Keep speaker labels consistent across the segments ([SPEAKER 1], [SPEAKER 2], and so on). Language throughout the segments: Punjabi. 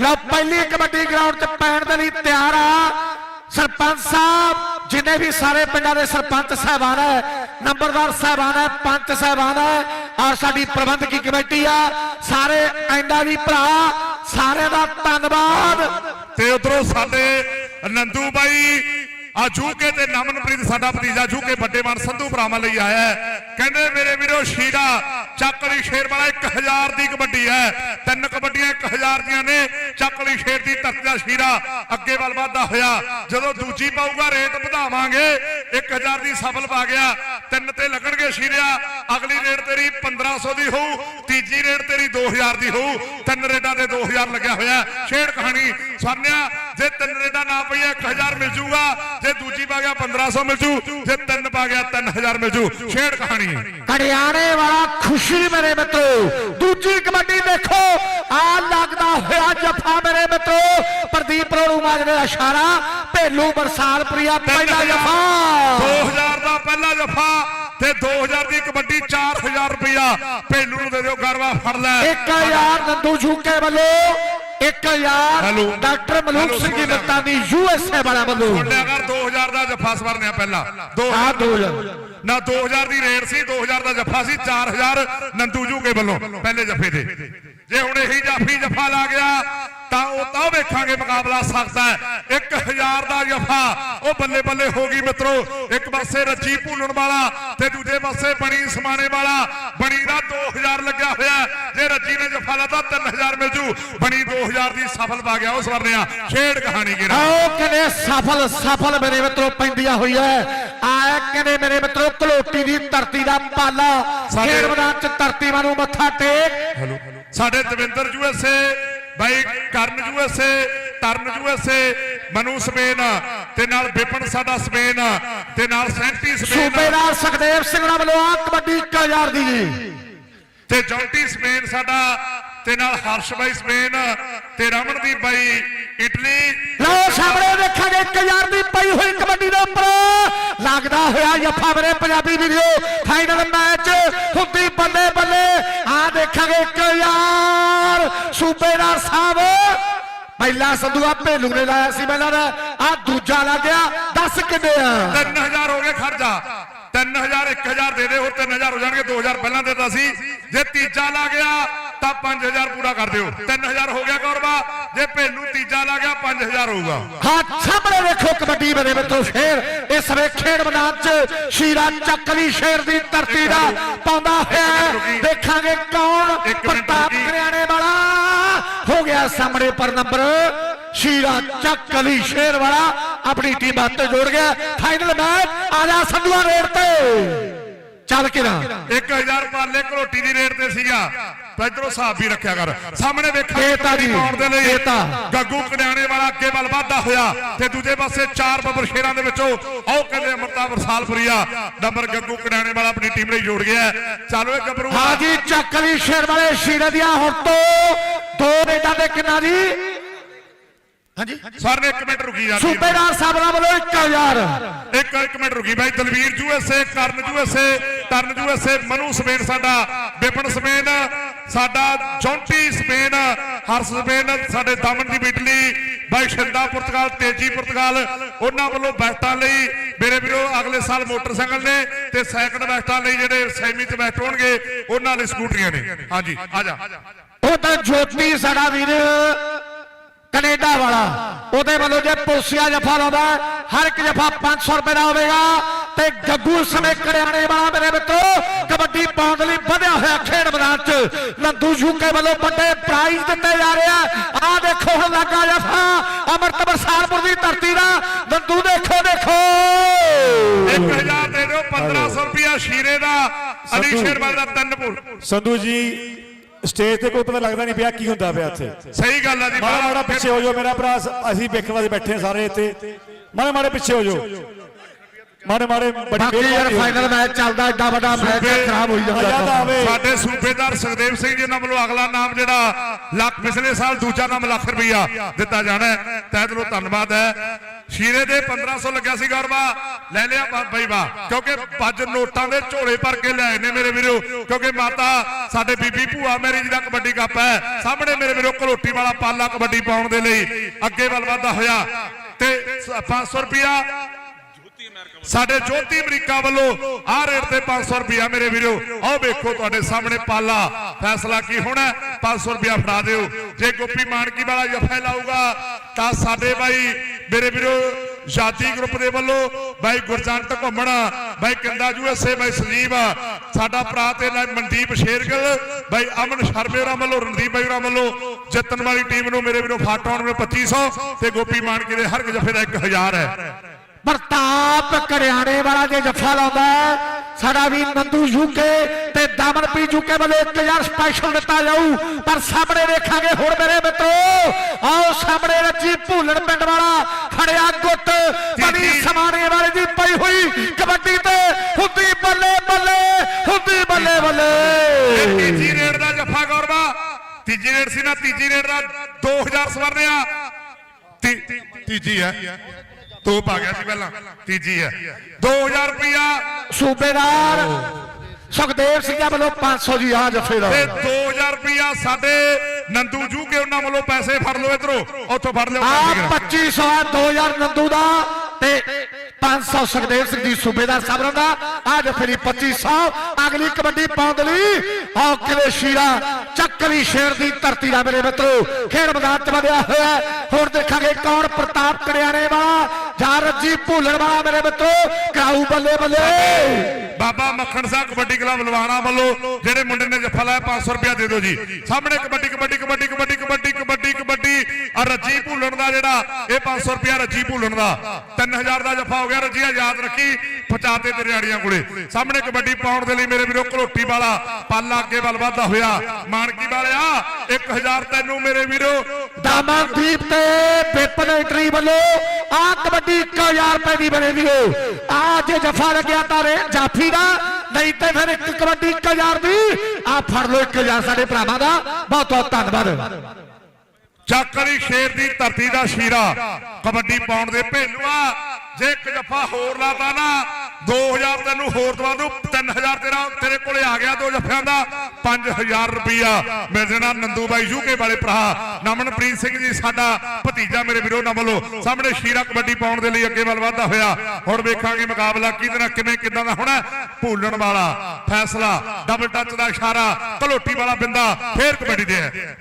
[SPEAKER 1] ਲਓ, ਪਹਿਲੀ ਕਬੱਡੀ ਗਰਾਊਂਡ 'ਚ ਪੈਣ ਦੇ ਲਈ ਤਿਆਰ ਆ। ਸਰਪੰਚ ਸਾਹਿਬ, ਜਿੰਨੇ ਵੀ ਸਾਰੇ ਪਿੰਡਾਂ ਦੇ ਸਰਪੰਚ ਸਾਹਿਬਾਨ ਹੈ, ਨੰਬਰਦਾਰ ਸਾਹਿਬਾਨ ਹੈ, ਪੰਚ ਸਾਹਿਬਾਨ ਹੈ, ਔਰ ਸਾਡੀ ਪ੍ਰਬੰਧਕੀ ਕਮੇਟੀ ਆ। ਸਾਰੇ ਐਂਡਾ ਵੀ ਭਰਾ, ਸਾਰਿਆਂ ਦਾ ਧੰਨਵਾਦ।
[SPEAKER 2] ਤੇ ਉਧਰੋਂ ਸਾਡੇ ਨੰਦੂ ਬਾਈ, ਆ ਜੂਕੇ ਤੇ ਨਮਨਪ੍ਰੀਤ, ਸਾਡਾ ਭਤੀਜਾ ਜੂਕੇ ਵੱਡੇ ਮਨ ਸੰਧੂ ਭਰਾਵਾਂ ਲਈ ਆਇਆ ਕਹਿੰਦੇ, ਮੇਰੇ ਵੀਰੋ, ਸ਼ੀਰਾ ਚੱਕਲੀ ਸ਼ੇਰ ਵਾਲਾ 1000 ਦੀ ਕਬੱਡੀ ਹੈ। ਤਿੰਨ ਕਬੱਡੀਆਂ 1000 ਦੀਆਂ ਨੇ। ਚੱਕਲੀ ਸ਼ੇਰ ਦੀ ਧਰਤੀ ਦਾ ਸ਼ੀਰਾ। ਅੱਗੇ ਵੱਲ ਵਧਦਾ ਹੋਇਆ। ਜਦੋਂ ਦੂਜੀ ਪਾਊਗਾ, ਰੇਟ ਵਧਾਵਾਂਗੇ। 1000 ਦੀ ਸਫਲ ਪਾ ਗਿਆ। ਤਿੰਨ ਤੇ ਲੱਗਣਗੇ ਸ਼ੀਰਿਆ। ਅਗਲੀ ਰੇਟ ਤੇਰੀ 1500 ਦੀ ਹੋਊ। ਤੀਜੀ ਰੇਟ ਤੇਰੀ 2000 ਦੀ ਹੋਊ। ਤਿੰਨ ਰੇਟਾਂ ਤੇ 2000 ਲੱਗਿਆ ਹੋਇਆ। ਹੈ। ਕਹਾਣੀ ਸਾਨਿਆ ਜੇ ਤਿੰਨ ਰੇਟਾਂ ਨਾ ਪਈਆ 1000 ਮਿਲ ਜੂਗਾ। ਜੇ ਦੂਜੀ ਪਾ ਗਿਆ 1500 ਮਿਲ ਜੂ। ਜੇ ਤਿੰਨ ਪਾ ਗਿਆ 3000 ਮਿਲ ਜੂ। ਛੇੜ ਕਹਾਣੀ।
[SPEAKER 1] ਕੜਿਆਣੇ ਵਾਲਾ ਖੁਸ਼ੀ ਮੇਰੇ ਮਿੱਤਰੋ ਦੂਜੀ ਕਬੱਡੀ ਦੇਖੋ ਆ ਲੱਗਦਾ ਹੋਇਆ ਜਫਾ ਮੇਰੇ ਮਿੱਤਰੋ। ਪ੍ਰਦੀਪ ਰੋੜੂ ਮਾਜਰੇ ਦਾ ਇਸ਼ਾਰਾ ਭੇਲੂ ਬਰਸਾਲਪੁਰੀਆ ਪਹਿਲਾ ਜਫਾ।
[SPEAKER 2] 2000 ਦਾ ਪਹਿਲਾ ਜਫਾ ਤੇ 2000 ਦੀ ਕਬੱਡੀ 4000 ਰੁਪਇਆ। ਭੇਲੂ ਨੂੰ ਦੇ ਦਿਓ ਗਰਵਾ ਫੜ ਲੈ।
[SPEAKER 1] 1000 ਨੰਦੂ ਝੂਕੇ ਵੱਲੋਂ 1000
[SPEAKER 2] ਹੈਲੋ।
[SPEAKER 1] ਡਾਕਟਰ ਮਲੂਕ ਸਿੰਘ ਜੀ ਦੀ ਯੂਐਸਏ ਵਾਲਾ
[SPEAKER 2] ਮੁੰਡਿਆ ਕਰ 2000 ਦਾ ਜਫਾ ਸਵਰਨਿਆ ਪਹਿਲਾ ਦੋ
[SPEAKER 1] ਆ 2000
[SPEAKER 2] ਨਾ 2000 ਦੀ ਰੇਟ ਸੀ 2000 ਦਾ ਜੱਫਾ ਸੀ 4000 ਨੰਦੂ ਜੂਗੇ ਵੱਲੋਂ ਪਹਿਲੇ ਜੱਫੇ ਦੇ ਜੇ ਹੁਣ ਇਹੀ ਜਾਫੀ ਜੱਫਾ ਲਾ ਗਿਆ ਤਾਂ ਉਹ ਤਾਂ ਵੇਖਾਂਗੇ ਮੁਕਾਬਲਾ ਸਖਤ ਹੈ। 1000 ਦਾ ਜੱਫਾ ਉਹ ਬੱਲੇ ਬੱਲੇ ਹੋ ਗਈ ਮਿੱਤਰੋ। ਇੱਕ ਪਾਸੇ ਰੱਜੀ ਭੂਲਣ ਵਾਲਾ ਤੇ ਦੂਜੇ ਪਾਸੇ ਬਣੀ ਸਮਾਣੇ ਵਾਲਾ। ਬਣੀ ਦਾ 2000 ਲੱਗਿਆ ਹੋਇਆ। ਜੇ ਰੱਜੀ ਨੇ ਜੱਫਾ ਲਾਤਾ 3000 ਮਿਲ ਜੂ। ਬਣੀ 2000 ਦੀ ਸਫਲ ਪਾ ਗਿਆ। ਉਸ ਵਰਨਿਆ ਖੇਡ ਕਹਾਣੀ ਗਿਰਾ
[SPEAKER 1] ਆਓ ਕਹਿੰਦੇ ਸਫਲ ਸਫਲ ਮੇਰੇ ਮਿੱਤਰੋ ਪੈਂਦੀਆਂ ਹੋਈ ਹੈ। ਆ ਕਹਿੰਦੇ ਮੇਰੇ ਮਿੱਤਰੋ ਕਲੋਟੀ ਦੀ ਧਰਤੀ ਦਾ ਪਾਲਾ। ਖੇਡ ਮੈਦਾਨ ਚ ਧਰਤੀ ਨੂੰ ਮੱਥਾ ਟੇਕ।
[SPEAKER 2] ਸਾਡੇ ਦਵਿੰਦਰ ਯੂਐਸਏ ਬਾਈ Karan USA Taran USA Manu Spain ਤੇ ਨਾਲ ਵਿਪਨ ਸਾਡਾ ਸਪੇਨ ਤੇ ਨਾਲ ਸੈਂਟੀ ਸਪੇਨ।
[SPEAKER 1] ਸੂਬੇਦਾਰ ਸੁਖਦੇਵ ਸਿੰਘ ਨਾਲ ਵੱਲੋਂ ਆ ਕਬੱਡੀ 1000 ਦੀ। ਜੀ
[SPEAKER 2] ਤੇ ਜੌਂਟੀ ਸਪੇਨ ਸਾਡਾ ਤੇ ਨਾਲ ਹਰਸ਼ ਬਾਈ ਸਪੇਨ ਤੇ ਰਮਨਦੀਪ ਬਾਈ ਇਟਲੀ।
[SPEAKER 1] ਲਓ ਸਾਹਮਣੇ ਦੇਖਾਂਗੇ 1000 ਦੀ ਪਈ ਹੋਈ ਕਬੱਡੀ ਦੇ ਉੱਪਰ। ਲੱਗਦਾ ਹੋਇਆ ਜੱਫਾ ਮੇਰੇ ਪੰਜਾਬੀ ਵੀਡੀਓ ਫਾਈਨਲ ਮੈਚ ਹੁੰਦੀ ਬੱਲੇ ਬੱਲੇ ਆ ਦੇਖਾਂਗੇ 1000 ਸੂਬੇਦਾਰ ਸਾਹਿਬ ਪਹਿਲਾ ਸੰਧੂਆ ਭੇਲੂ ਨੇ ਲਾਇਆ ਸੀ ਪਹਿਲਾਂ ਆ ਦੂਜਾ ਲੱਗਿਆ 10 ਕਿੰਨੇ ਆ?
[SPEAKER 2] 3000 ਹੋ ਗਏ ਖਰਚਾ। 3000 1000 ਦੇ ਦੇ ਹੋਰ 3000 ਹੋ ਜਾਣਗੇ। 2000 ਪਹਿਲਾਂ ਦੇਤਾ ਸੀ। ਜੇ ਤੀਜਾ ਲਾ ਗਿਆ ਤਾਂ 5000 ਪੂਰਾ ਕਰ ਦਿਓ। 3000 ਹੋ ਗਿਆ ਗੌਰਵਾ। ਜੇ ਭੇਲੂ ਤੀਜਾ ਲਾ ਗਿਆ 5000 ਹੋਊਗਾ।
[SPEAKER 1] ਹਾਂ ਸਾਹਮਣੇ ਦੇਖੋ ਕਬੱਡੀ ਮੇਰੇ ਮਿੱਤਰੋ ਸ਼ੇਰ। ਇਸ ਵੇ ਖੇਡ ਮੈਦਾਨ 'ਚ ਸ਼ੀਰਾ ਚੱਕਲੀ ਸ਼ੇਰ ਦੀ ਧਰਤੀ ਦਾ ਪਾਉਂਦਾ ਹੋਇਆ ਹੈ। ਦੇਖਾਂਗੇ ਕੌਣ ਪ੍ਰਤਾਪ। ਕਰਿਆਣੇ ਵਾਲਾ। ਹੋ ਗਿਆ ਸਾਹਮਣੇ ਪਰ ਨੰਬਰ ਸ਼ੀਰਾ ਚੱਕਲੀ ਸ਼ੇਰ ਵਾਲਾ ਆਪਣੀ ਟੀਮ ਹੱਥ ਜੋੜ ਗਿਆ ਫਾਈਨਲ ਮੈਚ ਆ ਜਾ ਸੰਧੂਆ ਰੇਡ ਤੇ ਚੱਲ ਕੇ ਨਾ
[SPEAKER 2] 1000 ਪਾਲੇ ਘਰੋਟੀ ਦੀ ਰੇਟ ਤੇ ਸੀਗਾ ਤਾਂ ਇਧਰੋਂ ਹਿਸਾਬ ਵੀ ਰੱਖਿਆ ਕਰ ਸਾਹਮਣੇ ਵੇਖਾਂ
[SPEAKER 1] ਇਹ ਤਾਂ ਜੀ,
[SPEAKER 2] ਪਾਉਣ ਦੇ ਲਈ
[SPEAKER 1] ਇਹ ਤਾਂ।
[SPEAKER 2] ਗੱਗੂ ਕੜਿਆਣੇ ਵਾਲਾ ਅੱਗੇ ਵੱਲ ਵਾਧਾ ਹੋਇਆ ਤੇ ਦੂਜੇ ਪਾਸੇ ਚਾਰ ਬੱਬਰ ਸ਼ੇਰਾਂ ਦੇ ਵਿੱਚੋਂ ਆਓ ਕਹਿੰਦੇ ਅਮਰਤਾ ਵਰਸਾਲਪੁਰੀਆ ਨੰਬਰ ਗੱਗੂ ਕੜਿਆਣੇ ਵਾਲਾ ਆਪਣੀ ਟੀਮ ਲਈ ਜੋੜ ਗਿਆ ਹੈ। ਚੱਲੋ ਇਹ ਗੱਭਰੂ
[SPEAKER 1] ਹਾਂ ਜੀ ਚੱਕਲੀ ਸ਼ੇਰ ਵਾਲੇ ਸ਼ੀਰਾ ਦੀਆਂ ਹੁਣ ਤੋਂ ਦੋ ਰੇਡਾਂ ਦੇ ਕਿੰਨਾ ਜੀ? ਹਾਂਜੀ।
[SPEAKER 2] ਸਰ ਨੇ 1 ਮਿੰਟ ਰੁਕੀ ਜਾਂਦੀ
[SPEAKER 1] ਸੂਬੇਦਾਰ ਸਾਹਿਬ ਨਾਲ ਵੱਲੋਂ 1000
[SPEAKER 2] ਇੱਕ ਇੱਕ ਮਿੰਟ ਰੁਕੀ ਬਾਈ। Dalvir USA Karan USA Taran USA Manu Spain ਸਾਡਾ ਵਿਪਨ ਸਪੇਨ ਸਾਡਾ ਜੌਂਟੀ ਸਪੇਨ ਹਰਸ ਸਪੇਨ ਸਾਡੇ ਦਮਨ ਦੀ ਇਟਲੀ ਬਾਈ ਸ਼ਿੰਦਾ ਪੁਰਤਗਾਲ ਤੇਜੀ ਪੁਰਤਗਾਲ ਉਹਨਾਂ ਵੱਲੋਂ ਬੈਸਟਾਂ ਲਈ ਮੇਰੇ ਵੀਰੋ ਅਗਲੇ ਸਾਲ ਮੋਟਰਸਾਈਕਲ ਨੇ ਤੇ ਸੈਕੰਡ ਬੈਸਟਾਂ ਲਈ ਜਿਹੜੇ ਸੈਮੀ ਤੇ ਬੈਸਟ ਹੋਣਗੇ ਉਹਨਾਂ ਲਈ ਸਕੂਟਰੀਆਂ ਨੇ। ਹਾਂਜੀ ਆ ਜਾ।
[SPEAKER 1] ਉਹ ਤਾਂ ਜੋਤੀ ਸਾਡਾ ਵੀਰ ਕੈਨੇਡਾ ਵਾਲਾ। ਉਹਦੇ ਵੱਲੋਂ ਜੇ ਪੋਸੀਆ ਜਫਾ ਲਾਉਂਦਾ ਹਰ ਇੱਕ ਜਫਾ 500 ਰੁਪਏ ਦਾ ਹੋਵੇਗਾ। ਤੇ ਗੱਗੂ ਸਮੇਂ ਕੜਿਆਣੇ ਵਾਲਾ ਮੇਰੇ ਮਿੱਤਰੋ ਕਬੱਡੀ ਪਾਉਣ ਲਈ ਵਧਿਆ ਹੋਇਆ ਖੇਡ ਮੈਦਾਨ 'ਚ। ਨੰਦੂ ਯੂਕੇ ਵੱਲੋਂ ਵੱਡੇ ਪ੍ਰਾਈਜ਼ ਦਿੱਤੇ ਜਾ ਰਹੇ ਆ। ਆਹ ਦੇਖੋ ਹੁਣ ਲੱਗਾ ਜਫਾ ਅਮਰਤ ਬਰਸਾਲਪੁਰ ਦੀ ਧਰਤੀ ਦਾ। ਨੰਦੂ ਦੇਖੋ ਦੇਖੋ।
[SPEAKER 2] 1000 ਦੇ ਦਿਓ 1500 ਰੁਪਿਆ ਸ਼ੀਰੇ ਦਾ। ਅਲੀ ਸ਼ੇਰਵਾਲ ਦਾ ਤਿੰਨ ਪੁਰ
[SPEAKER 3] ਸੰਧੂ ਜੀ ਸਟੇਜ ਤੇ ਕੋਈ ਪਤਾ ਲੱਗਦਾ ਨਹੀਂ ਪਿਆ ਕੀ ਹੁੰਦਾ ਪਿਆ ਇੱਥੇ।
[SPEAKER 2] ਸਹੀ ਗੱਲ ਆ ਜੀ
[SPEAKER 3] ਮਾੜਾ ਮਾੜਾ ਪਿੱਛੇ ਹੋ ਜਾਓ ਮੇਰਾ ਭਰਾ ਅਸੀਂ ਵੇਖਣ ਵਾਸਤੇ ਬੈਠੇ ਸਾਰੇ ਇੱਥੇ। ਮਾੜੇ ਮਾੜੇ ਪਿੱਛੇ ਹੋ ਜਾਓ। ਮਾੜੇ ਮਾੜੇ ਬੜੀ
[SPEAKER 1] ਬਾਕੀ ਯਾਰ ਫਾਈਨਲ ਮੈਚ ਚੱਲਦਾ ਏਡਾ ਵੱਡਾ ਮੈਚ ਖਰਾਬ ਹੋਈ ਜਾਂਦਾ
[SPEAKER 2] ਸਾਡੇ ਸੂਬੇਦਾਰ ਸੁਖਦੇਵ ਸਿੰਘ ਜੀ ਨਾਲ ਵੱਲੋਂ ਅਗਲਾ ਨਾਮ ਜਿਹੜਾ ਲੱਖ ਪਿਛਲੇ ਸਾਲ ਦੂਜਾ ਨਾਮ ਲੱਖ ਰੁਪਈਆ ਦਿੱਤਾ ਜਾਣਾ ਹੈ। ਤਹਿ ਦਿਲੋਂ ਧੰਨਵਾਦ ਹੈ। ਸ਼ੀਰੇ ਦੇ 1500 ਲੱਗਿਆ ਸੀ ਗੌਰਵਾ ਲੈ ਲਿਆ ਬਈ ਵਾ ਕਿਉਂਕਿ ਪੰਜ ਨੋਟਾਂ ਦੇ ਝੋਲੇ ਭਰ ਕੇ ਲੈ ਆਏ ਨੇ ਮੇਰੇ ਵੀਰੋ। ਕਿਉਂਕਿ ਮਾਤਾ ਸਾਡੇ ਬੀਬੀ ਭੂਆ ਮੇਰੀ ਜੀ ਦਾ ਕਬੱਡੀ ਕੱਪ ਹੈ ਸਾਹਮਣੇ ਮੇਰੇ ਵੀਰੋ ਘਲੋਟੀ ਵਾਲਾ ਪਾਲਾ ਕਬੱਡੀ ਪਾਉਣ ਦੇ ਲਈ ਅੱਗੇ ਵੱਲ ਵਧਦਾ ਹੋਇਆ। ਤੇ 500 ਰੁਪਿਆ ਸਾਡੇ ਜੋਤੀ ਅਮਰੀਕਾ ਵੱਲੋਂ ਆਹ ਰੇਟ ਤੇ 500 ਰੁਪਿਆ ਮੇਰੇ ਵੀਰੋ। ਆਹ ਵੇਖੋ ਤੁਹਾਡੇ ਸਾਹਮਣੇ ਪਾਲਾ। ਫੈਸਲਾ ਕੀ ਹੋਣਾ? 500 ਰੁਪਿਆ ਫੜਾ ਦਿਓ। ਜੇ ਗੋਪੀ ਮਾਨਕੀ ਵਾਲਾ ਜਫਾ ਲਾਊਗਾ, ਤਾਂ ਸਾਡੇ ਬਾਈ, ਮੇਰੇ ਵੀਰੋ ਜਾਤੀ ਗਰੁੱਪ ਦੇ ਵੱਲੋਂ ਬਾਈ ਗੁਰਜੰਟ ਘੁੰਮਣਾ, ਬਾਈ ਕਿੰਦਾ ਯੂਐਸਏ ਬਾਈ ਸੰਜੀਵ ਸਾਡਾ ਭਰਾ ਤੇ ਨਾਲ ਮਨਦੀਪ ਸ਼ੇਰਗਲ, ਬਾਈ ਅਮਨ ਸ਼ਰਮੇ ਹੋਰਾਂ ਵੱਲੋਂ, ਰਣਦੀਪ ਬਾਈ ਹੋਰਾਂ ਵੱਲੋਂ ਜਿੱਤਣ ਵਾਲੀ ਟੀਮ ਨੂੰ ਮੇਰੇ ਵੀਰੋ ਫਾਟਾਉਣ ਨੂੰ 2500 ਤੇ ਗੋਪੀ ਮਾਨਕੀ ਦੇ ਹਰ ਇੱਕ ਜਫੇ ਦਾ 1000 ਹੈ।
[SPEAKER 1] ਪ੍ਰਤਾਪ ਕਰਿਆਣੇ ਵਾਲਾ ਜੇ ਜੱਫਾ ਲਾਉਂਦਾ ਸਾਡਾ ਵੀ ਨੰਦੂ ਯੂਕੇ ਤੇ ਦਮਨਪ੍ਰੀਤ ਯੂਕੇ ਵੱਲੋਂ 1000 ਸਪੈਸ਼ਲ ਦਿੱਤਾ ਜਾਊ। ਪਰ ਸਾਹਮਣੇ ਵੇਖਾਂਗੇ ਹੁਣ ਮੇਰੇ ਮਿੱਤਰੋ ਆਓ ਸਾਹਮਣੇ ਰੱਜੀ ਭੂਲਣ ਪਿੰਡ ਵਾਲਾ ਫੜਿਆ ਗੁੱਟ ਬੜੀ ਸਮਾਣੇ ਵਾਲੇ ਦੀ ਪਈ ਹੋਈ ਕਬੱਡੀ ਤੇ ਹੁੰਦੀ ਬੱਲੇ ਬੱਲੇ ਹੁੰਦੀ ਬੱਲੇ ਬੱਲੇ।
[SPEAKER 2] ਤੀਜੀ ਰੇਡ ਦਾ ਜੱਫਾ ਗੌਰਵਾ। ਤੀਜੀ ਰੇਡ ਸੀ ਨਾ ਤੀਜੀ ਰੇਡ ਦਾ 2000 ਸਵਰਨਿਆ। ਤੀਜੀ ਹੈ। ਤੋਪ ਆ ਗਿਆ ਸੀ ਪਹਿਲਾਂ ਤੀਜੀ ਹੈ। 2000 ਰੁਪਿਆ
[SPEAKER 1] ਸੂਬੇਦਾਰ ਸੁਖਦੇਵ ਸਿੰਘਾਂ ਵੱਲੋਂ 500 ਜੀ ਆ ਜੱਫੇ ਦਾ
[SPEAKER 2] ਤੇ 2000 ਰੁਪਿਆ ਸਾਡੇ ਨੰਦੂ ਜੂ ਕੇ ਉਹਨਾਂ ਵੱਲੋਂ ਪੈਸੇ ਫੜ ਲਓ ਇਧਰੋਂ ਉੱਥੋਂ ਫੜ ਲਿਓ
[SPEAKER 1] ਆ
[SPEAKER 2] ਕਾਰੀਗਰ।
[SPEAKER 1] 2500 ਆ 2000 ਨੰਦੂ ਦਾ ਤੇ 500 ਸੁਖਦੇਵ ਸਿੰਘ ਜੀ ਸੂਬੇਦਾਰ ਸਾਹਿਬ ਦਾ। ਆ ਜਫਰੀ 2500 ਅਗਲੀ ਕਬੱਡੀ ਪਾਉਣ ਦੇ ਲਈ ਆਓ ਕਿਲੇ ਸ਼ੀਰਾ ਚੱਕਰੀ ਸ਼ੇਰ ਦੀ ਧਰਤੀ ਦਾ ਮੇਰੇ ਮਿੱਤਰੋ ਖੇਡ ਮੈਦਾਨ ਚ ਵਧਿਆ ਹੋਇਆ। ਹੁਣ ਦੇਖਾਂਗੇ ਕੌਣ ਪ੍ਰਤਾਪ ਕਰਿਆਣੇ ਵਾਲਾ ਜਾਂ ਭੁੱਲਣ ਵਾਲਾ ਮੇਰੇ ਮਿੱਤਰੋ ਕਰਾਊ ਬੱਲੇ ਬੱਲੇ।
[SPEAKER 2] ਬਾਬਾ ਮੱਖਣ ਸਾਹਿਬ ਕਬੱਡੀ ਕਲੱਬ ਲਵਾਣਾ ਵੱਲੋਂ ਜਿਹੜੇ ਮੁੰਡੇ ਨੇ ਜੱਫਾ ਲਾਇਆ 500 ਰੁਪਇਆ ਦੇ ਦਿਓ ਜੀ। ਸਾਹਮਣੇ ਕਬੱਡੀ ਕਬੱਡੀ ਕਬੱਡੀ ਕਬੱਡੀ ਕਬੱਡੀ ਕਬੱਡੀ ਕਬੱਡੀ। ਆ ਰੱਜੀ ਭੁੱਲਣ ਦਾ ਜਿਹੜਾ ਇਹ 500 ਰੁਪਇਆ ਰੱਜੀ ਭੁੱਲਣ ਦਾ। 3000 ਦਾ ਜੱਫਾ ਹੋ ਗਿਆ ਰੱਜੀਆ ਯਾਦ ਰੱਖੀ ਪਚਾਤੇ ਤੇ ਰਿਆੜੀਆਂ ਕੋਲੇ। ਸਾਹਮਣੇ ਕਬੱਡੀ ਪਾਉਣ ਦੇ ਲਈ ਮੇਰੇ ਵੀਰੋ ਘਲੋਟੀ ਵਾਲਾ ਪਾਲਾ ਅੱਗੇ ਵੱਲ ਵਧਦਾ ਹੋਇਆ ਮਾਨਕੀ ਵਾਲਿਆ 1000 ਤੈਨੂੰ ਮੇਰੇ ਵੀਰੋ।
[SPEAKER 1] ਦਾਮਨਦੀਪ ਤੇ ਵਿਪਨ ਐਂਟਰੀ ਵੱਲੋਂ ਆ ਕਬੱਡੀ 1000 ਰੁਪਏ ਦੀ ਬਣੇ ਆ ਜੇ ਜਫਾ ਲੱਗਿਆ ਤਾਂ ਜਾਫੀ ਦਾ, ਨਹੀਂ ਤੇ ਫਿਰ ਇੱਕ ਕਬੱਡੀ 1000 ਦੀ। ਆ ਫੜ ਲਓ 1000 ਸਾਡੇ ਭਰਾਵਾਂ ਦਾ। ਬਹੁਤ ਬਹੁਤ ਧੰਨਵਾਦ।
[SPEAKER 2] ਚੱਕਰੀ ਸ਼ੇਰ ਦੀ ਧਰਤੀ ਦਾ ਸ਼ੀਰਾ। ਕਬੱਡੀ ਪਾਉਣ ਦੇ ਭੇਲੂਆ। ਜੇ ਇੱਕ ਜੱਫਾ ਹੋਰ ਲਾਤਾ ਨਾ 2000 ਤੈਨੂੰ ਹੋਰ ਦਵਾ ਦੂੰ 3000 ਤੇਰਾ ਤੇਰੇ ਕੋਲੇ ਆ ਗਿਆ ਦੋ ਜੱਫਿਆਂ ਦਾ। 5000 ਰੁਪਿਆ ਮੇਰੇ ਨਾਲ ਨੰਦੂ ਬਾਈ ਯੂਕੇ ਵਾਲੇ ਭਰਾ। ਨਮਨਪ੍ਰੀਤ ਸਿੰਘ ਜੀ ਸਾਡਾ ਭਤੀਜਾ ਮੇਰੇ ਵੀਰੋ ਨਾਲ ਵੱਲੋਂ ਸਾਹਮਣੇ ਸ਼ੀਰਾ ਕਬੱਡੀ ਪਾਉਣ ਦੇ ਲਈ ਅੱਗੇ ਵੱਲ ਵਧਦਾ ਹੋਇਆ। ਹੁਣ ਵੇਖਾਂਗੇ ਮੁਕਾਬਲਾ ਕਿਹਦੇ ਨਾਲ ਕਿਵੇਂ ਕਿੱਦਾਂ ਦਾ ਹੋਣਾ। ਭੂਲਣ ਵਾਲਾ ਫੈਸਲਾ ਡਬਲ ਟੱਚ ਦਾ ਇਸ਼ਾਰਾ ਘਲੋਟੀ ਵਾਲਾ ਬਿੰਦਾ ਫੇਰ ਕਬੱਡੀ ਦੇ ਹੈ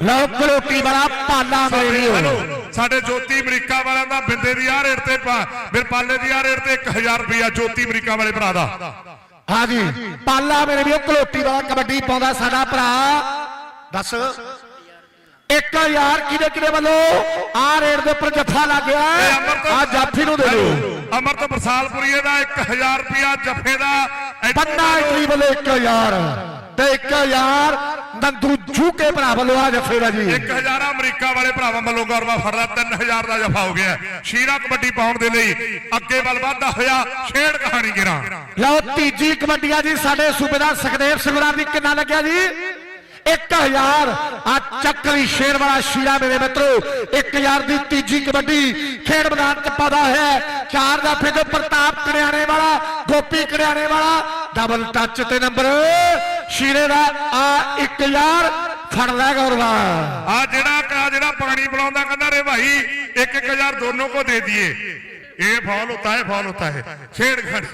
[SPEAKER 1] ਲਓ ਕਲੋਟੀ ਵਾਲਾ ਪਾਲਾ ਮੇਰੇ
[SPEAKER 2] ਸਾਡੇ ਜੋਤੀ ਅਮਰੀਕਾ ਵਾਲਿਆਂ ਦਾ ਬਿੰਦੇ ਦੀ ਆ ਰੇਟ ਤੇ ਪਾ- ਫਿਰ ਪਾਲੇ ਦੀ ਆ ਰੇਟ ਤੇ 1000 ਰੁਪਿਆ ਜੋਤੀ ਅਮਰੀਕਾ ਵਾਲੇ ਭਰਾ ਦਾ।
[SPEAKER 1] ਹਾਂਜੀ। ਪਾਲਾ ਮੇਰੇ ਵੀਰੋ ਕਲੋਟੀ ਵਾਲਾ ਕਬੱਡੀ ਪਾਉਂਦਾ ਸਾਡਾ ਭਰਾ। ਦੱਸ। 1000 ਕਿਹਦੇ ਕਿਹਦੇ ਵੱਲੋਂ? ਆ ਰੇਡ ਦੇ ਉੱਪਰ ਜੱਫਾ ਲੱਗ ਗਿਆ।
[SPEAKER 2] ਇਹ ਅਮਰਤ
[SPEAKER 1] ਆ ਜਾਫੀ ਨੂੰ ਦੇ ਦਿਓ।
[SPEAKER 2] ਅਮਰਤ ਬਰਸਾਲਪੁਰੀਏ ਦਾ 1000 ਰੁਪਿਆ ਜੱਫੇ ਦਾ।
[SPEAKER 1] ਪੰਨਾ ਇਟਲੀ ਵੱਲੋਂ 1000 ਤੇ 1000 ਨੰਦੂ ਝੂਕੇ ਭਰਾ ਵੱਲੋਂ ਆ ਜੱਫੇ ਦਾ ਜੀ।
[SPEAKER 2] 1000 ਅਮਰੀਕਾ ਵਾਲੇ ਭਰਾਵਾਂ ਵੱਲੋਂ ਗੌਰਵਾ ਫੜਦਾ 3000 ਦਾ ਜੱਫਾ ਹੋ ਗਿਆ। ਸ਼ੀਰਾ ਕਬੱਡੀ ਪਾਉਣ ਦੇ ਲਈ ਅੱਗੇ ਵੱਲ ਵਧਦਾ ਹੋਇਆ ਛੇੜ ਕਹਾਣੀ ਗਿਰਾਂ।
[SPEAKER 1] ਲਓ ਤੀਜੀ ਕਬੱਡੀਆ ਜੀ ਸਾਡੇ ਸੂਬੇਦਾਰ ਸੁਖਦੇਵ ਸਿੰਘ ਹੋਰਾਂ ਦੀ ਕਿੰਨਾ ਲੱਗਿਆ ਜੀ? 1000 ਆ ਚੱਕਰੀ ਸ਼ੇਰ ਵਾਲਾ ਸ਼ੀਰਾ ਮੇਰੇ ਮਿੱਤਰੋ। 1000 ਦੀ ਤੀਜੀ ਕਬੱਡੀ ਖੇਡ ਮੈਦਾਨ ਚ ਪਾਦਾ ਹੈ। ਚਾਰ ਦਾ ਫਿਰ ਪ੍ਰਤਾਪ ਕਰਿਆਣੇ ਵਾਲਾ ਗੋਪੀ ਕਰਿਆਣੇ ਵਾਲਾ ਡਬਲ ਟੱਚ ਤੇ ਨੰਬਰ ਸ਼ੀਰੇ ਦਾ ਆ 1000 ਫੜ ਲੈ ਗੌਰਵਾ।
[SPEAKER 2] ਆ ਜਿਹੜਾ ਕਾ ਜਿਹੜਾ ਪਾਣੀ ਪਿਲਾਉਂਦਾ ਕਹਿੰਦਾ ਰੇ ਭਾਈ 1-1000 ਦੋਨੋਂ ਕੋ ਦੇ ਦਿਏ ਇਹ ਫੌਲ ਹੁੰਦਾ ਹੈ ਫੌਲ ਹੁੰਦਾ ਹੈ। ਛੇੜ ਖੜੀ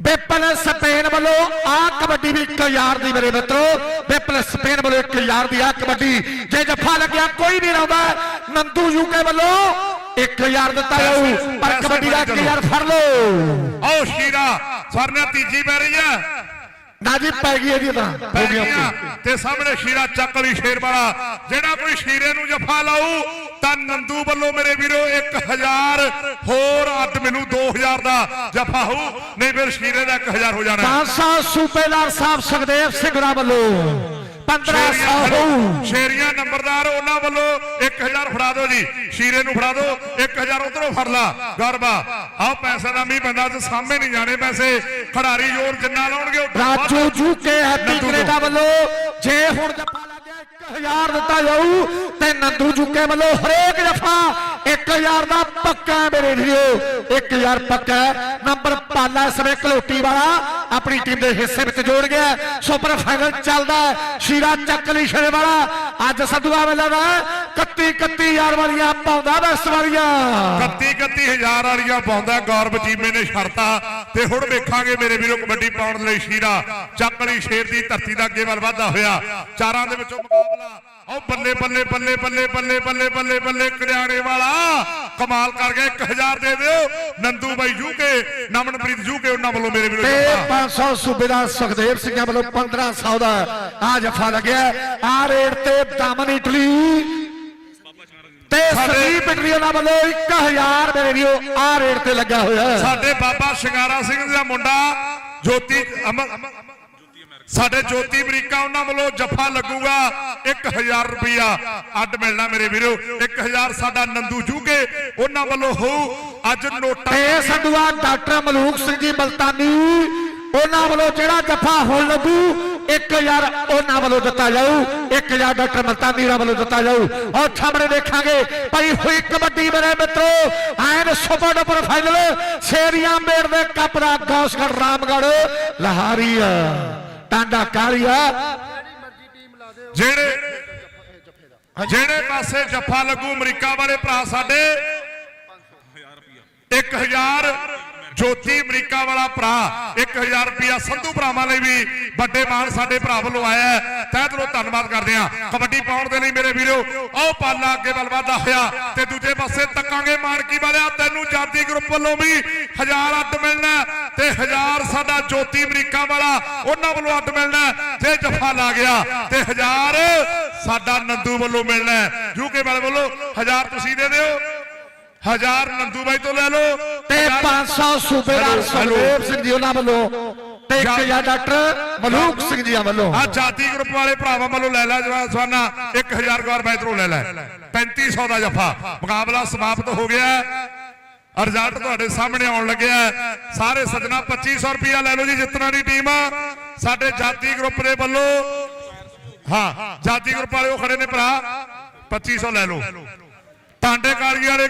[SPEAKER 1] ਵਿਪਨ ਸਪੇਨ ਵੱਲੋਂ ਆ ਕਬੱਡੀ ਵੀ 1000 ਦੀ ਮੇਰੇ ਮਿੱਤਰੋ। ਵਿਪਨ ਸਪੇਨ ਵੱਲੋਂ 1000 ਦੀ ਆ ਕਬੱਡੀ। ਜੇ ਜੱਫਾ ਲੱਗਿਆ ਕੋਈ ਵੀ ਲਾਉਂਦਾ ਨੰਦੂ ਯੂਕੇ ਵੱਲੋਂ 1000 ਦਿੱਤਾ ਜਾਊ। ਪਰ ਕਬੱਡੀ ਦਾ 1000 ਫੜ ਲਓ।
[SPEAKER 2] ਆਓ ਸ਼ੀਰਾ ਸਵਰਨਾ ਤੀਜੀ ਪੈ ਰਹੀ ਆ
[SPEAKER 1] ਨਾ ਜੀ ਪੈ ਗਈ ਇਹਦੀ ਤਾਂ। ਹੋ okay।
[SPEAKER 2] ਤੇ ਸਾਹਮਣੇ ਸ਼ੀਰਾ ਚੱਕਲੀ ਸ਼ੇਰ ਵਾਲਾ। ਜਿਹੜਾ ਕੋਈ ਸ਼ੀਰੇ ਨੂੰ ਜਫਾ ਲਾਊ ਤਾਂ ਨੰਦੂ ਵੱਲੋਂ ਮੇਰੇ ਵੀਰੋ 1000 ਹੋਰ ਅੱਧ ਮੈਨੂੰ 2000 ਦਾ ਜਫਾ ਹੋਊ ਨਹੀਂ ਫਿਰ ਸ਼ੀਰੇ ਦਾ 1000 ਹੋ ਜਾਣਾ।
[SPEAKER 1] 500 ਸੂਬੇਦਾਰ ਸਾਹਿਬ ਸੁਖਦੇਵ ਸਿੰਘ ਹੋਰਾਂ ਵੱਲੋਂ 1500
[SPEAKER 2] ਸ਼ੇਰੀਆਂ ਨੰਬਰਦਾਰ ਉਹਨਾਂ ਵੱਲੋਂ 1000 ਫੜਾ ਦਿਓ ਜੀ ਸ਼ੀਰੇ ਨੂੰ ਫੜਾ ਦਿਓ 1000 ਉਧਰੋਂ ਫੜ ਲਾ ਗਰਬਾ ਆਹ ਪੈਸੇ ਦਾ ਮੀਂਹ ਪੈਂਦਾ ਤੇ ਸਾਹਮਣੇ ਨਹੀਂ ਜਾਣੇ ਪੈਸੇ ਖਿਡਾਰੀ ਜ਼ੋਰ ਜਿੰਨਾ ਲਾਉਣਗੇ।
[SPEAKER 1] ਰਾਜੂ ਜੂਕੇ ਹੈਪੀ। ਕੈਨੇਡਾ ਵੱਲੋਂ ਜੇ ਹੁਣ ਜੱਫਾ ਲੱਗਿਆ 1000 ਦਿੱਤਾ ਜਾਊ ਤੇ ਨੰਦੂ ਜੁਕੇ ਵੱਲੋਂ ਹਰੇਕ ਜੱਫਾ 1000 ਦਾ ਪੱਕਾ ਮੇਰੇ ਵੀਰੋ। 1000 ਪੱਕਾ ਨੰਬਰ ਪਾਲਾ ਸਮੇਂ ਕਲੋਟੀ ਵਾਲਾ ਆਪਣੀ ਟੀਮ ਦੇ ਹਿੱਸੇ ਵਿੱਚ ਜੋੜ ਗਿਆ ਸੁਪਰ ਫਾਈਨਲ ਚੱਲਦਾ ਸ਼ੀਰਾ ਚੱਕਲੀ ਸ਼ਰੇ ਵਾਲਾ। ਅੱਜ ਸਦੂਆ ਵੇਲਾ ਦਾ 31 31000 ਵਾਲੀਆਂ ਪਾਉਂਦਾ ਵੈਸਟ ਵਾਲੀਆਂ।
[SPEAKER 2] 31 31000 ਵਾਲੀਆਂ ਪਾਉਂਦਾ ਗੌਰਵ ਜੀਮੇ ਨੇ ਸ਼ਰਤਾ ਤੇ ਹੁਣ ਵੇਖਾਂਗੇ ਮੇਰੇ ਵੀਰੋ ਕਬੱਡੀ ਪਾਉਣ ਲਈ ਸ਼ੀਰਾ। ਚੱਕਲੀ ਸ਼ੇਰ ਦੀ ਧਰਤੀ ਦਾ ਅੱਗੇ ਵੱਲ ਵਾਧਾ ਹੋਇਆ। ਚਾਰਾਂ ਦੇ ਵਿੱਚੋਂ ਮੁਕਾਬਲਾ ਉਹ ਬੱਲੇ ਬੱਲੇ ਬੱਲੇ ਬੱਲੇ ਬੱਲੇ ਬੱਲੇ ਬੱਲੇ ਬੱਲੇ ਕੜਿਆਣੇ ਵਾਲਾ ਕਮਾਲ ਕਰ ਗਿਆ 1000 ਦੇ ਦਿਓ ਨੰਦੂ ਬਾਈ ਜੂਕੇ ਨਮਨਪ੍ਰੀਤ ਜੂਕੇ ਉਹਨਾਂ ਵੱਲੋਂ ਮੇਰੇ ਵੀਰੋ
[SPEAKER 1] ਤੇ
[SPEAKER 2] ਜੱਫਾ।
[SPEAKER 1] 500 ਸੂਬੇਦਾਰ ਸੁਖਦੇਵ ਸਿੰਘਾਂ ਵੱਲੋਂ 1500 ਦਾ ਆ ਜਫਾ ਲੱਗਿਆ ਆ ਰੇਟ ਤੇ ਦਮਨ ਇਟਲੀ ਤੇ ਸੰਦੀਪ ਇਟਲੀ ਉਹਨਾਂ ਵੱਲੋਂ 1000 ਮੇਰੇ ਵੀਰੋ ਆ ਰੇਟ ਤੇ ਲੱਗਾ ਹੋਇਆ।
[SPEAKER 2] ਸਾਡੇ ਬਾਬਾ ਸ਼ਿੰਗਾਰਾ ਸਿੰਘ ਦਾ ਮੁੰਡਾ ਜੋਤੀ ਅਮਰ ਸਾਡੇ ਜੋਤੀ ਅਮਰੀਕਾ, ਉਹਨਾਂ ਵੱਲੋਂ ਜੱਫਾ ਲੱਗੂਗਾ। 1000 ਰੁਪਿਆ ਅੱਡ ਮਿਲਣਾ ਮੇਰੇ ਵੀਰੋ। 1000 ਸਾਡਾ ਨੰਦੂ ਜੂਗੇ, ਉਹਨਾਂ ਵੱਲੋਂ ਹੋਊ। ਅੱਜ ਨੋਟਾਂ
[SPEAKER 1] ਤੇ ਸੰਧੂਆ ਡਾਕਟਰ ਮਲੂਕ ਸਿੰਘ ਜੀ ਮਲਤਾਨੀ ਉਹਨਾਂ ਵੱਲੋਂ ਜਿਹੜਾ ਜੱਫਾ ਹੁਣ ਲੱਗੂ 1000 ਉਹਨਾਂ ਵੱਲੋਂ ਦਿੱਤਾ ਜਾਊ। 1000 ਡਾਕਟਰ ਮਲਤਾਨੀ ਉਹਨਾਂ ਵੱਲੋਂ ਦਿੱਤਾ ਜਾਊ। ਔਰ ਸਾਹਮਣੇ ਦੇਖਾਂਗੇ ਭਾਈ ਹੋਈ ਕਬੱਡੀ ਮੇਰੇ ਮਿੱਤਰੋ, ਐਨ ਸੁਪਰ ਡੁਪਰ ਫਾਈਨਲ। ਸ਼ੇਰੀਆਂ ਮੇੜ ਦੇ ਕੱਪ ਦਾ ਗੌਸਗੜ ਰਾਮਗੜ ਲਹਾਰੀਆ ਟਾਂਡਾ ਕਾਲੀਆ
[SPEAKER 2] ਜਿਹੜੇ ਜਿਹੜੇ ਪਾਸੇ ਜੱਫਾ ਲੱਗੂ ਅਮਰੀਕਾ ਵਾਲੇ ਭਰਾ ਸਾਡੇ 1000 ਜੋਤੀ ਅਮਰੀਕਾ ਵਾਲਾ ਭਰਾ 1000 ਰੁਪਿਆ ਸੰਧੂ ਭਰਾਵਾਂ ਲਈ ਵੀ ਵੱਡੇ ਮਾਨ ਸਾਡੇ ਭਰਾ ਵੱਲੋਂ ਆਇਆ ਤਹਿ ਦਿਲੋਂ ਧੰਨਵਾਦ ਕਰਦੇ ਆ ਕਬੱਡੀ ਪਾਉਣ ਦੇ ਲਈ ਮੇਰੇ ਵੀਰੋ ਆਓ ਪਾਲਾ ਅੱਗੇ ਵੱਲ ਵਾਧਾ ਹੋਇਆ ਤੇ ਦੂਜੇ ਪਾਸੇ ਤੱਕਾਂਗੇ ਮਾਨਕੀ ਵਾਲਿਆ ਤੈਨੂੰ ਜਾਤੀ ਗਰੁੱਪ ਵੱਲੋਂ ਵੀ 1000 ਅੱਡ ਮਿਲਣਾ ਤੇ 1000 ਸਾਡਾ ਜੋਤੀ ਅਮਰੀਕਾ ਵਾਲਾ, ਉਹਨਾਂ ਵੱਲੋਂ ਅੱਡ ਮਿਲਣਾ ਹੈ। ਜੇ ਜਫਾ ਲਾ ਗਿਆ ਤੇ 1000 ਸਾਡਾ ਨੰਦੂ ਵੱਲੋਂ ਮਿਲਣਾ ਹੈ। ਯੂਕੇ ਵਾਲੇ ਵੱਲੋਂ 1000 ਤੁਸੀਂ ਦੇ ਦਿਓ 1000 ਨੰਦੂ ਬਾਈ ਤੋਂ ਲੈ ਲਓ
[SPEAKER 1] ਤੇ 500 ਸੂਬੇਦਾਰ ਸੁਖਦੇਵ ਸਿੰਘ ਜੀ ਉਹਨਾਂ ਵੱਲੋਂ ਤੇ 1000 ਡਾਕਟਰ ਮਲੂਕ ਸਿੰਘ ਜੀ ਵੱਲੋਂ।
[SPEAKER 2] ਆ ਜਾਤੀ ਗਰੁੱਪ ਵਾਲੇ ਭਰਾਵਾਂ ਵੱਲੋਂ ਲੈ ਲੈ ਜਵਾ ਸਵਾਨਾ 1000 ਗੌਰ ਬੈਤਰੋਂ ਲੈ ਲੈ। 3500 ਦਾ ਜਫਾ। ਮੁਕਾਬਲਾ ਸਮਾਪਤ ਹੋ ਗਿਆ। ਰਿਜ਼ਲਟ ਤੁਹਾਡੇ ਸਾਹਮਣੇ ਆਉਣ ਲੱਗਿਆ। ਸਾਰੇ ਸੱਜਣਾ 2500 ਰੁਪਇਆ ਲੈ ਲਓ ਜੀ ਜਿੱਤਣਾ ਦੀ ਟੀਮ ਸਾਡੇ ਜਾਤੀ ਗਰੁੱਪ ਦੇ ਵੱਲੋਂ ਹਾਂ ਜਾਤੀ ਗਰੁੱਪ ਵਾਲੇ ਉਹ ਖੜੇ ਨੇ ਭਰਾ 2500 ਲੈ ਲਓ। ਟਾਂਡੇ ਕਾਲੀਆਂ ਵਾਲੇ